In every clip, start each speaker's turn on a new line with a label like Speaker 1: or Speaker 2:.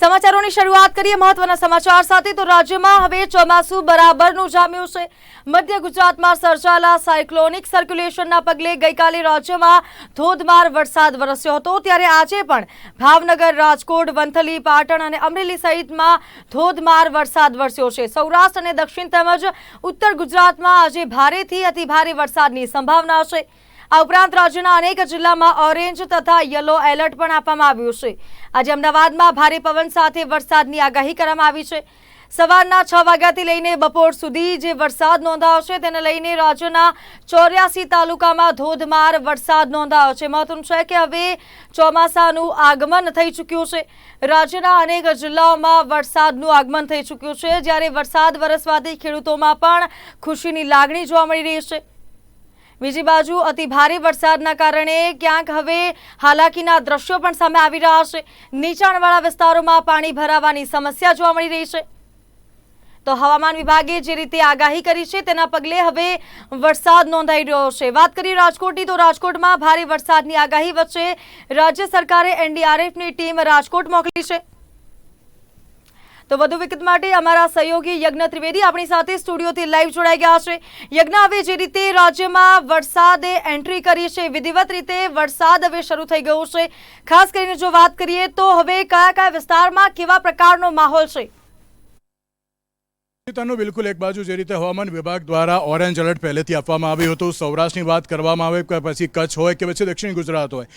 Speaker 1: સમાચારોની શરૂઆત કરીએ મહત્વના સમાચાર સાથે. તો રાજ્યમાં હવે ચોમાસું બરાબરનું જામ્યું છે. મધ્ય ગુજરાતમાં સર્જાયેલા સાયક્લોનિક સર્ક્યુલેશનના પગલે ગઈકાલે રાજ્યમાં ધોધમાર વરસાદ વરસ્યો હતો. ત્યારે આજે પણ ભાવનગર, રાજકોટ, વંથલી, પાટણ અને અમરેલી સહિતમાં ધોધમાર વરસાદ વરસ્યો છે. સૌરાષ્ટ્ર અને દક્ષિણ તેમજ ઉત્તર ગુજરાતમાં આજે ભારેથી અતિભારે વરસાદની સંભાવના છે. આ ઉપરાંત રાજ્યના અનેક જિલ્લામાં ઓરેન્જ તથા યલો એલર્ટ પણ આપવામાં આવ્યું છે. આજે અમદાવાદમાં ભારે પવન સાથે વરસાદની આગાહી કરવામાં આવી છે. સવારના છ વાગ્યાથી લઈને બપોર સુધી જે વરસાદ નોંધાયો છે, તેને લઈને રાજ્યના ચોર્યાસી તાલુકામાં ધોધમાર વરસાદ નોંધાયો છે. મહત્વનું છે કે હવે ચોમાસાનું આગમન થઈ ચૂક્યું છે. રાજ્યના અનેક જિલ્લાઓમાં વરસાદનું આગમન થઈ ચૂક્યું છે. જ્યારે વરસાદ વરસવાથી ખેડૂતોમાં પણ ખુશીની લાગણી જોવા મળી રહી છે. બીજી બાજુ અતિ ભારે વરસાદના કારણે ક્યાંક હવે હાલાકીના દ્રશ્યો પણ સામે આવી રહ્યા છે. નીચાણવાળા વિસ્તારોમાં પાણી ભરાવાની સમસ્યા જોવા મળી રહી છે. તો હવામાન વિભાગે જે રીતે આગાહી કરી છે, તેના પગલે હવે વરસાદ નોંધાઈ રહ્યો છે. વાત કરીએ રાજકોટની, તો રાજકોટમાં ભારે વરસાદની આગાહી વચ્ચે રાજ્ય સરકારે એનડીઆરએફની ટીમ રાજકોટ મોકલી છે. તો વધુ વિગત માટે અમારા સહયોગી યજ્ઞ ત્રિવેદી આપણી સાથે સ્ટુડિયોથી લાઈવ જોડાઈ ગયા છે. યજ્ઞ હવે જે રીતે રાજ્યમાં વરસાદે એન્ટ્રી કરી છે, વિધિવત રીતે વરસાદ હવે શરૂ થઈ ગયો છે. ખાસ કરીને જો વાત કરીએ તો હવે કયા કયા વિસ્તારમાં કેવા પ્રકારનો માહોલ છે?
Speaker 2: તેનું બિલકુલ એક બાજુ જે રીતે હવામાન વિભાગ દ્વારા ઓરેન્જ એલર્ટ પહેલેથી આપવામાં આવ્યું હતું. સૌરાષ્ટ્રની વાત કરવામાં આવે કે પછી કચ્છ હોય કે પછી દક્ષિણ ગુજરાત હોય.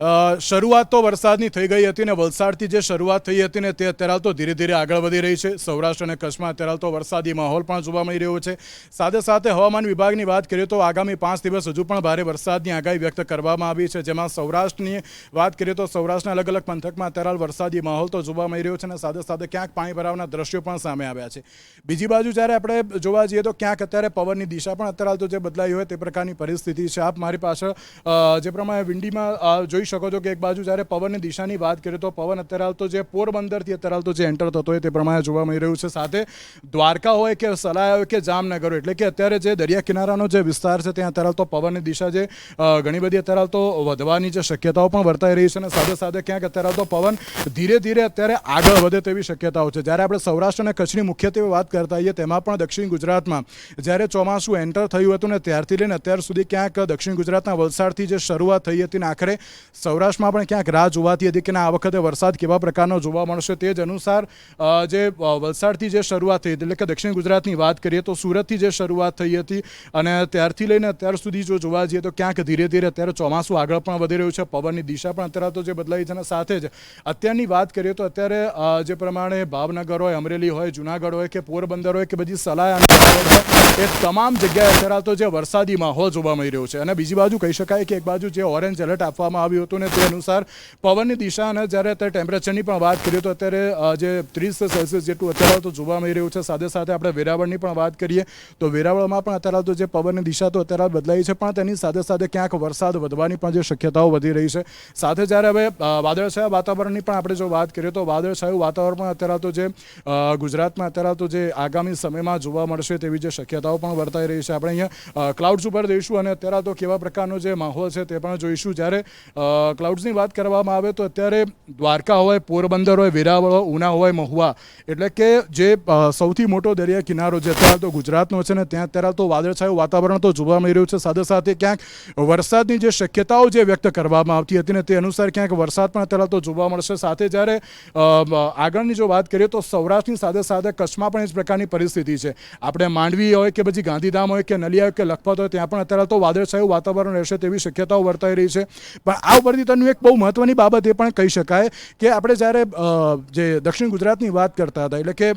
Speaker 2: શરૂઆત તો વરસાદની થઈ ગઈ હતી ને વલસાડથી જે શરૂઆત થઈ હતી ને તે અત્યારે તો ધીરે ધીરે આગળ વધી રહી છે. સૌરાષ્ટ્ર અને કચ્છમાં અત્યારે તો વરસાદી માહોલ પણ જોવા મળી રહ્યો છે. સાથે સાથે હવામાન વિભાગની વાત કરીએ તો આગામી પાંચ દિવસ હજુ પણ ભારે વરસાદની આગાહી વ્યક્ત કરવામાં આવી છે. જેમાં સૌરાષ્ટ્રની વાત કરીએ તો સૌરાષ્ટ્રના અલગ અલગ પંથકમાં અત્યારે વરસાદી માહોલ તો જોવા મળી રહ્યો છે અને સાથે સાથે ક્યાંક પાણી ભરાવાના દ્રશ્યો પણ સામે આવ્યા છે. બીજી બાજુ જ્યારે આપણે જોવા જઈએ તો ક્યાંક અત્યારે પવનની દિશા પણ અત્યારે તો જે બદલાઈ હોય તે પ્રકારની પરિસ્થિતિ છે. આપ મારી પાછળ જે પ્રમાણે વિંડીમાં અ, જોઈ શકો છો કે એક બાજુ જ્યારે પવનની દિશાની વાત કરીએ તો પવન અત્યારે હાલ તો જે પોરબંદરથી અત્યારે હાલ તો જે એન્ટર થતો હોય તે પ્રમાણે જોવા મળી રહ્યું છે. સાથે દ્વારકા હોય કે સલાયા હોય કે જામનગર એટલે કે અત્યારે જે દરિયા કિનારાનો જે વિસ્તાર છે, ત્યાં અત્યારે હાલ તો પવનની દિશા જે ઘણી બધી અત્યારે હાલ તો વધવાની જે શક્યતાઓ પણ વર્તાઈ રહી છે અને સાથે સાથે ક્યાંક અત્યારે તો પવન ધીરે ધીરે અત્યારે આગળ વધે તેવી શક્યતાઓ છે. જ્યારે આપણે સૌરાષ્ટ્ર અને કચ્છની મુખ્યત્વે વાત કરતા હોઈએ તેમાં પણ દક્ષિણ ગુજરાતમાં જ્યારે ચોમાસું એન્ટર થયું હતું ને ત્યારથી લઈને અત્યાર સુધી ક્યાંક દક્ષિણ ગુજરાતના વલસાડથી જે શરૂઆત થઈ હતી ને આખરે સૌરાષ્ટ્રમાં પણ ક્યાંક રાહ જોવાતી હતી કે ના, આ વખતે વરસાદ કેવા પ્રકારનો જોવા મળશે તે જ અનુસાર જે વલસાડથી જે શરૂઆત થઈ એટલે કે દક્ષિણ ગુજરાતની વાત કરીએ તો સુરતથી જે શરૂઆત થઈ હતી અને ત્યારથી લઈને અત્યાર સુધી જો જોવા જઈએ તો ક્યાંક ધીરે ધીરે અત્યારે ચોમાસું આગળ પણ વધી રહ્યું છે, પવનની દિશા પણ અત્યારે તો જે બદલાઈ છે અને સાથે જ અત્યારની વાત કરીએ તો અત્યારે જે પ્રમાણે ભાવનગર હોય, અમરેલી હોય, જુનાગઢ હોય કે પોરબંદર હોય કે બધી સલાહ એ તમામ જગ્યાએ અત્યારે તો જે વરસાદી માહોલ જોવા મળી રહ્યો છે. અને બીજી બાજુ કહી શકાય કે એક બાજુ જે ઓરેન્જ એલર્ટ આપવામાં આવ્યું હતું ને તે અનુસાર પવનની દિશા અને જ્યારે અત્યારે ટેમ્પરેચરની પણ વાત કરીએ તો અત્યારે જે ત્રીસ સેલ્સિયસ જેટલું અત્યારે તો જોવા મળી રહ્યું છે. સાથે સાથે આપણે વેરાવળની પણ વાત કરીએ તો વેરાવળમાં પણ અત્યારે તો જે પવનની દિશા તો અત્યારે બદલાઈ છે, પણ તેની સાથે સાથે ક્યાંક વરસાદ વધવાની પણ જે શક્યતાઓ વધી રહી છે. સાથે જ્યારે હવે વાદળછાયા વાતાવરણની પણ આપણે જો વાત કરીએ તો વાદળછાયું વાતાવરણ પણ અત્યારે તો જે ગુજરાતમાં અત્યારે તો જે આગામી સમયમાં જોવા મળશે તેવી જે શક્યતાઓ પણ વર્તાઈ રહી છે. આપણે અહીંયા ક્લાઉડ્સ ઉપર જઈશું અને અત્યારે તો કેવા પ્રકારનો જે માહોલ છે તે પણ જોઈશું. જ્યારે ક્લાઉડ્સની વાત કરવામાં આવે તો અત્યારે દ્વારકા હોય, પોરબંદર હોય, વેરાવળ હોય, ઉના હોય, મહુવા. એટલે કે જે સૌથી મોટો દરિયા કિનારો જે અત્યારે તો ગુજરાતનો છે ને, ત્યાં અત્યારે તો વાદળછાયું વાતાવરણ તો જોવા મળી રહ્યું છે. સાથે સાથે ક્યાંક વરસાદની જે શક્યતાઓ જે વ્યક્ત કરવામાં આવતી હતી ને તે અનુસાર ક્યાંક વરસાદ પણ અત્યારે તો જોવા મળશે. સાથે જ્યારે આગળની જો વાત કરીએ તો સૌરાષ્ટ્રની સાથે સાથે કચ્છમાં પણ એ જ પ્રકારની પરિસ્થિતિ છે. આપણે માંડવી હોય કે પછી ગાંધીધામ હોય કે નલિયા હોય કે લખપત હોય, ત્યાં પણ અત્યારે તો વાદળછાયું વાતાવરણ રહેશે તેવી શક્યતાઓ વર્તાઈ રહી છે. પણ આ ઉપરથી એક બહુ મહત્વની બાબત એ પણ કહી શકાય કે આપણે જ્યારે જે દક્ષિણ ગુજરાતની વાત કરતા હતા, એટલે કે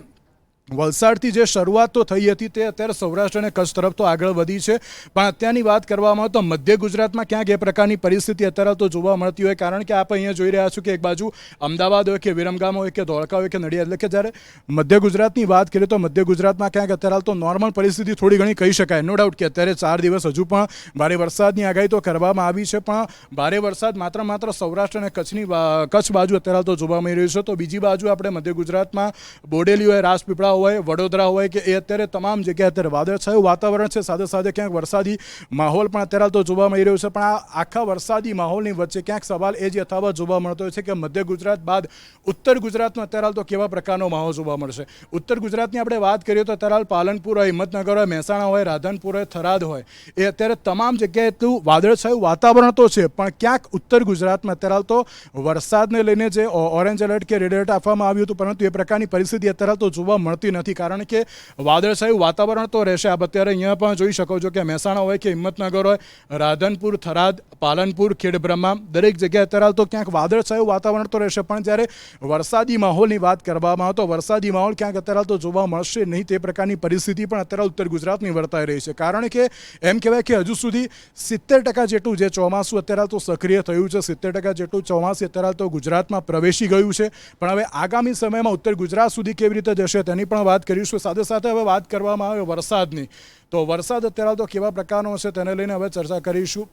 Speaker 2: વલસાડથી જે શરૂઆત તો થઈ હતી તે અત્યારે સૌરાષ્ટ્ર અને કચ્છ તરફ તો આગળ વધી છે. પણ અત્યારની વાત કરવામાં તો મધ્ય ગુજરાતમાં ક્યાંક એ પ્રકારની પરિસ્થિતિ અત્યારે તો જોવા મળતી હોય. કારણ કે આપ અહીંયા જોઈ રહ્યા છો કે એક બાજુ અમદાવાદ હોય કે વિરમગામ હોય કે ધોળકા હોય કે નડિયાદ, એટલે કે જ્યારે મધ્ય ગુજરાતની વાત કરીએ તો મધ્ય ગુજરાતમાં ક્યાંક અત્યારે તો નોર્મલ પરિસ્થિતિ થોડી ઘણી કહી શકાય. નો ડાઉટ કે અત્યારે ચાર દિવસ હજુ પણ ભારે વરસાદની આગાહી તો કરવામાં આવી છે. પણ ભારે વરસાદ માત્ર માત્ર સૌરાષ્ટ્ર અને કચ્છની કચ્છ બાજુ અત્યારે તો જોવા મળી રહ્યું છે. તો બીજી બાજુ આપણે મધ્ય ગુજરાતમાં બોડેલી હોય રાજપીપળા હોય, વડોદરા હોય કે એ અત્યારે તમામ જગ્યાએ અત્યારે વાદળછાયું વાતાવરણ છે. સાથે સાથે ક્યાંક વરસાદી માહોલ પણ અત્યારે તો જોવા મળી રહ્યો છે. પણ આ આખા વરસાદી માહોલની વચ્ચે ક્યાંક સવાલ એ જ યથાવત જોવા મળતો છે કે મધ્ય ગુજરાત બાદ ઉત્તર ગુજરાતમાં અત્યારે તો કેવા પ્રકારનો માહોલ જોવા મળશે? ઉત્તર ગુજરાતની આપણે વાત કરીએ તો અત્યારે પાલનપુર હોય, હિંમતનગર હોય, મહેસાણા હોય, રાધનપુર હોય, થરાદ હોય, એ અત્યારે તમામ જગ્યાએ એટલું વાદળછાયું વાતાવરણ તો છે. પણ ક્યાંક ઉત્તર ગુજરાતમાં અત્યારે તો વરસાદને લઈને જે ઓરેન્જ એલર્ટ કે રેડ એલર્ટ આપવામાં આવ્યું હતું, પરંતુ એ પ્રકારની પરિસ્થિતિ અત્યારે તો જોવા મળતી નથી. કારણ કે વાદળછાયું વાતાવરણ તો રહેશે. આપ અત્યારે અહીંયા પણ જોઈ શકો છો કે મહેસાણા હોય કે હિંમતનગર હોય, રાધનપુર, થરાદ, પાલનપુર ખેડબ્રહ્મા દરેક જગ્યાએ અત્યારે તો ક્યાંક વાદળછાયું વાતાવરણ તો રહેશે. પણ જ્યારે વરસાદી માહોલની વાત કરવામાં આવે તો વરસાદી માહોલ ક્યાંક અત્યારે તો જોવા મળશે નહીં. તે પ્રકારની પરિસ્થિતિ પણ અત્યારે ઉત્તર ગુજરાતની વર્તાઈ રહી છે. કારણ કે એમ કહેવાય કે હજુ સુધી સિત્તેર ટકા જેટલું જે ચોમાસું અત્યારે તો સક્રિય થયું છે. સિત્તેર ટકા જેટલું ચોમાસું અત્યારે તો ગુજરાતમાં પ્રવેશી ગયું છે. પણ હવે આગામી સમયમાં ઉત્તર ગુજરાત સુધી કેવી રીતે જશે તેની પણ વાત કરીશું. સાથે સાથે હવે વાત કરવામાં આવે વરસાદની. તો વરસાદ અત્યારે તો કેવા પ્રકારનો હશે તેને લઈને હવે ચર્ચા કરીશું.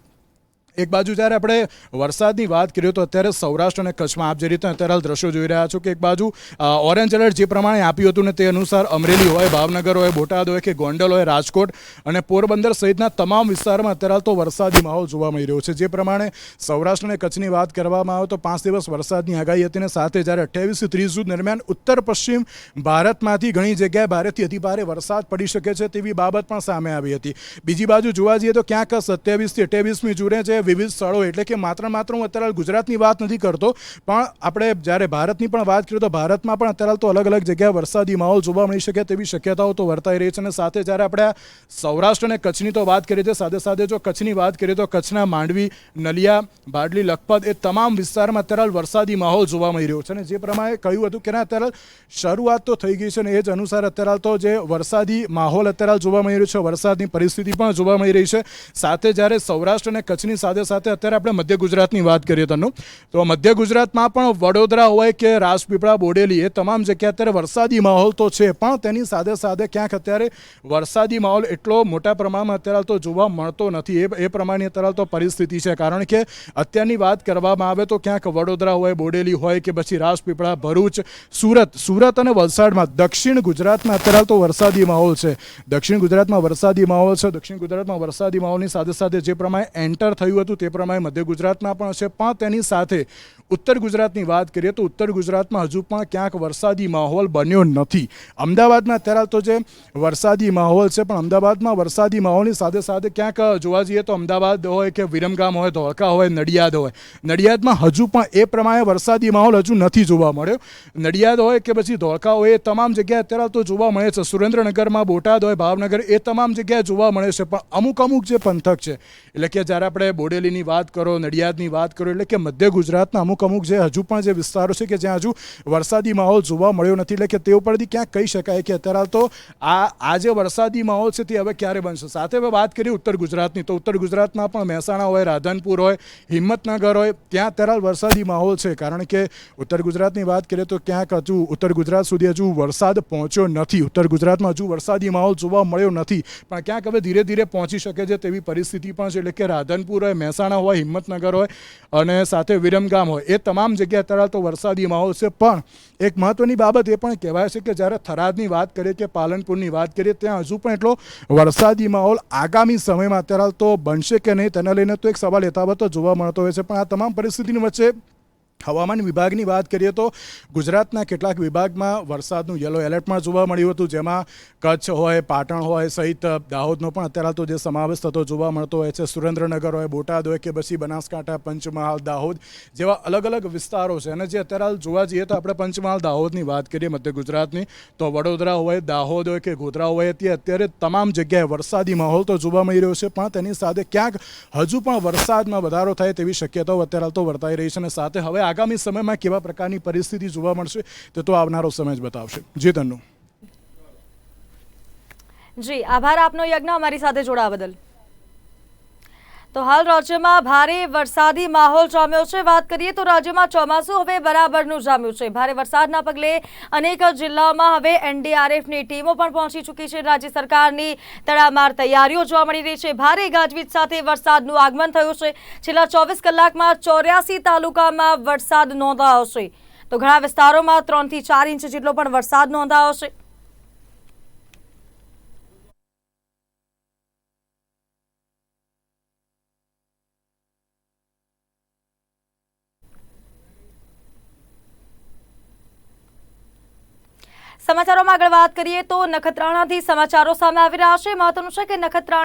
Speaker 2: એક બાજુ જ્યારે આપણે વરસાદની વાત કરીએ તો અત્યારે સૌરાષ્ટ્ર અને કચ્છમાં આપ જે રીતે અત્યારે હાલ દ્રશ્યો જોઈ રહ્યા છો કે એક બાજુ ઓરેન્જ એલર્ટ જે પ્રમાણે આપ્યું હતું ને તે અનુસાર અમરેલી હોય, ભાવનગર હોય, બોટાદ હોય કે ગોંડલ હોય, રાજકોટ અને પોરબંદર સહિતના તમામ વિસ્તારમાં અત્યારે હાલ તો વરસાદી માહોલ જોવા મળી રહ્યો છે. જે પ્રમાણે સૌરાષ્ટ્ર અને કચ્છની વાત કરવામાં આવે તો પાંચ દિવસ વરસાદની આગાહી હતી અને સાથે જ્યારે અઠ્યાવીસથી ત્રીસ જૂન દરમિયાન ઉત્તર પશ્ચિમ ભારતમાંથી ઘણી જગ્યાએ ભારેથી અતિભારે વરસાદ પડી શકે છે તેવી બાબત પણ સામે આવી હતી. બીજી બાજુ જોવા જઈએ તો ક્યાંક સત્યાવીસથી અઠ્યાવીસમી જૂને જે વિવિધ સ્થળો એટલે કે માત્ર માત્ર હું અત્યારે ગુજરાતની વાત નથી કરતો, પણ આપણે જ્યારે ભારતની પણ વાત કરીએ તો ભારતમાં પણ અત્યારે તો અલગ અલગ જગ્યાએ વરસાદી માહોલ જોવા મળી શકે તેવી શક્યતાઓ તો વર્તાઈ રહી છે અને સાથે જ્યારે આપણે સૌરાષ્ટ્ર અને કચ્છની તો વાત કરીએ છીએ સાથે સાથે જો કચ્છની વાત કરીએ તો કચ્છના માંડવી, નલિયા, બાડલી, લખપત એ તમામ વિસ્તારમાં અત્યારે વરસાદી માહોલ જોવા મળી રહ્યો છે અને જે પ્રમાણે કહ્યું હતું કે અત્યારે શરૂઆત તો થઈ ગઈ છે અને એ જ અનુસાર અત્યારે તો જે વરસાદી માહોલ અત્યારે જોવા મળી રહ્યો છે, વરસાદની પરિસ્થિતિ પણ જોવા મળી રહી છે. સાથે જ્યારે સૌરાષ્ટ્ર અને કચ્છની સાથે સાથે સાથે અત્યારે આપણે મધ્ય ગુજરાતની વાત કરીએ તનુ. તો મધ્ય ગુજરાતમાં પણ વડોદરા હોય કે રાજપીપળા બોડેલી એ તમામ જગ્યાએ અત્યારે વરસાદી માહોલ તો છે, પણ તેની સાથે સાથે ક્યાંક અત્યારે વરસાદી માહોલ એટલો મોટા પ્રમાણમાં અત્યારે તો જોવા મળતો નથી. એ એ પ્રમાણે અત્યારે તો પરિસ્થિતિ છે, કારણ કે અત્યારની વાત કરવામાં આવે તો ક્યાંક વડોદરા હોય, બોડેલી હોય કે પછી રાજપીપળા ભરૂચ, સુરત સુરત અને વલસાડમાં દક્ષિણ ગુજરાતમાં અત્યારે તો વરસાદી માહોલ છે. દક્ષિણ ગુજરાતમાં વરસાદી માહોલ છે, દક્ષિણ ગુજરાતમાં વરસાદી માહોલની સાથે સાથે જે પ્રમાણે એન્ટર થયું હતું તે પ્રમાણે મધ્ય ગુજરાતમાં પણ હશે. પણ તેની સાથે ઉત્તર ગુજરાતની વાત કરીએ તો ઉત્તર ગુજરાતમાં હજુ પણ ક્યાંક વરસાદી માહોલ બન્યો નથી. અમદાવાદમાં અત્યારે તો જે વરસાદી માહોલ છે, પણ અમદાવાદમાં વરસાદી માહોલની સાથે સાથે ક્યાંક જોવા જઈએ તો અમદાવાદ હોય કે વિરમગામ હોય, ધોળકા હોય, નડિયાદ હોય. નડિયાદમાં હજુ પણ એ પ્રમાણે વરસાદી માહોલ હજુ નથી જોવા મળ્યો. નડિયાદ હોય કે પછી ધોળકા હોય, એ તમામ જગ્યાએ અત્યારે તો જોવા મળે છે. સુરેન્દ્રનગરમાં, બોટાદ હોય, ભાવનગર, એ તમામ જગ્યાએ જોવા મળે છે. પણ અમુક અમુક જે પંથક છે, એટલે કે જ્યારે આપણે બોડેલીની વાત કરો, નડિયાદની વાત કરો, એટલે કે મધ્ય ગુજરાતના અમુક અમુક જે હજુ પણ જે વિસ્તારો છે કે જ્યાં હજુ વરસાદી માહોલ જોવા મળ્યો નથી, એટલે કે તે ઉપરથી ક્યાંક કહી શકાય કે અત્યારે તો આ આ જે વરસાદી માહોલ છે તે હવે ક્યારે બનશે? સાથે હવે વાત કરીએ ઉત્તર ગુજરાતની, તો ઉત્તર ગુજરાતમાં પણ મહેસાણા હોય, રાધનપુર હોય, હિંમતનગર હોય, ત્યાં અત્યારે વરસાદી માહોલ છે. કારણ કે ઉત્તર ગુજરાતની વાત કરીએ તો ક્યાંક હજુ, ઉત્તર ગુજરાત સુધી હજુ વરસાદ પહોંચ્યો નથી. ઉત્તર ગુજરાતમાં હજુ વરસાદી માહોલ જોવા મળ્યો નથી. પણ ક્યાંક હવે ધીરે ધીરે પહોંચી શકે છે તેવી પરિસ્થિતિ પણ છે. એટલે કે રાધનપુર હોય મહેસાણા હોય, હિંમતનગર હોય અને સાથે વિરમગામ હોય. એ તમામ જગ્યાએ અત્યારે તો વરસાદી માહોલ છે. પણ એક મહત્ત્વની બાબત એ પણ કહેવાય છે કે જ્યારે થરાદની વાત કરીએ કે પાલનપુરની વાત કરીએ, ત્યાં હજુ પણ એટલો વરસાદી માહોલ આગામી સમયમાં અત્યારે તો બનશે કે નહીં, તેને લઈને તો એક સવાલ યથાવત જોવા મળતો હોય છે. પણ આ તમામ પરિસ્થિતિની વચ્ચે હવામાન વિભાગની વાત કરીએ તો ગુજરાતના કેટલાક વિભાગમાં વરસાદનું યલો એલર્ટ પણ જોવા મળ્યું હતું, જેમાં કચ્છ હોય, પાટણ હોય સહિત દાહોદનો પણ અત્યારે તો જે સમાવેશ થતો જોવા મળતો હોય છે, સુરેન્દ્રનગર હોય, બોટાદ હોય કે પછી બનાસકાંઠા, પંચમહાલ, દાહોદ જેવા અલગ અલગ વિસ્તારો છે. અને જે અત્યારે જોવા જઈએ તો આપણે પંચમહાલ, દાહોદની વાત કરીએ, મધ્ય ગુજરાતની, તો વડોદરા હોય, દાહોદ હોય કે ગોધરા હોય, તે અત્યારે તમામ જગ્યાએ વરસાદી માહોલ તો જોવા મળી રહ્યો છે, પણ તેની સાથે ક્યાંક હજુ પણ વરસાદમાં વધારો થાય તેવી શક્યતાઓ અત્યારે તો વર્તાઈ રહી છે. અને સાથે હવે આગામી સમયમાં કેવા પ્રકારની પરિસ્થિતિ જોવા મળશે તે તો આવનારો સમય જ બતાવશે. જી તન્નુ.
Speaker 1: જી, આભાર આપનો યજ્ઞ અમારી સાથે જોડાવા બદલ. તો હાલ રાજ્યમાં ભારે વરસાદી માહોલ જામ્યો છે. વાત કરીએ તો રાજ્યમાં ચોમાસું હવે બરાબરનું જામ્યું છે. ભારે વરસાદના પગલે અનેક જિલ્લાઓમાં હવે એનડીઆરએફની ટીમો પણ પહોંચી ચૂકી છે. રાજ્ય સરકારની તડામાર તૈયારીઓ જોવા મળી રહી છે. ભારે ગાજવીજ સાથે વરસાદનું આગમન થયું છે. છેલ્લા ચોવીસ કલાકમાં ચોર્યાસી તાલુકામાં વરસાદ નોંધાયો છે. તો ઘણા વિસ્તારોમાં ત્રણથી ચાર ઇંચ જેટલો પણ વરસાદ નોંધાયો છે. સમાચારોમાં આગળ વાત કરીએ તો નખત્રાણાથી સમાચારો સામે આવી રહ્યા છે. મહત્વનું છે કે નખત્રાણા